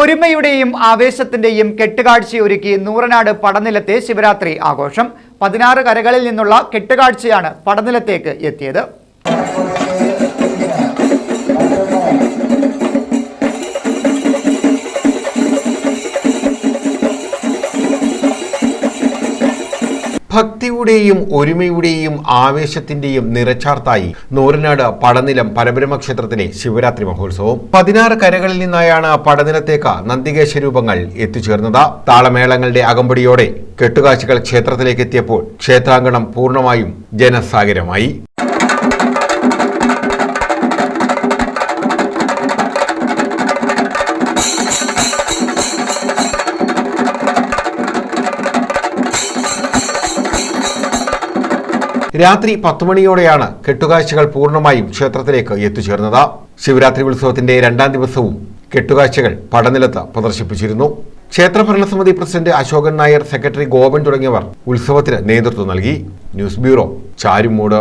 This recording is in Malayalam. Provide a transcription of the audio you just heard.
ഒരുമയുടെയും ആവേശത്തിന്റെയും കെട്ടുകാഴ്ചയൊരുക്കി നൂറനാട് പടനിലത്തെ ശിവരാത്രി ആഘോഷം. പതിനാറ് കരകളിൽ നിന്നുള്ള കെട്ടുകാഴ്ചയാണ് പടനിലത്തേക്ക് എത്തിയത്. ഭക്തിയുടെയും ഒരുമയുടെയും ആവേശത്തിന്റെയും നിറച്ചാർത്തായി നൂറിനാട് പടനിലം പരബ്രഹ്മ ക്ഷേത്രത്തിലെ ശിവരാത്രി മഹോത്സവം. പതിനാറ് കരകളിൽ നിന്നായാണ് പടനിലത്തേക്ക് നന്ദികേശ രൂപങ്ങൾ എത്തിച്ചേർന്നത്. താളമേളങ്ങളുടെ അകമ്പടിയോടെ കെട്ടുകാഴ്ചകൾ ക്ഷേത്രത്തിലേക്ക് എത്തിയപ്പോൾ ക്ഷേത്രാങ്കണം പൂർണമായും ജനസാഗരമായി. രാത്രി പത്ത് മണിയോടെയാണ് കെട്ടുകാഴ്ചകൾ പൂർണമായും ക്ഷേത്രത്തിലേക്ക് എത്തിച്ചേർന്നത്. ശിവരാത്രി ഉത്സവത്തിന്റെ രണ്ടാം ദിവസവും കെട്ടുകാഴ്ചകൾ പടനിലത്ത് പ്രദർശിപ്പിച്ചിരുന്നു. ക്ഷേത്ര ഭരണസമിതി പ്രസിഡന്റ് അശോകൻ നായർ സെക്രട്ടറി ഗോപൻ തുടങ്ങിയവർ ഉത്സവത്തിന് നേതൃത്വം നൽകി. News bureau Charummood.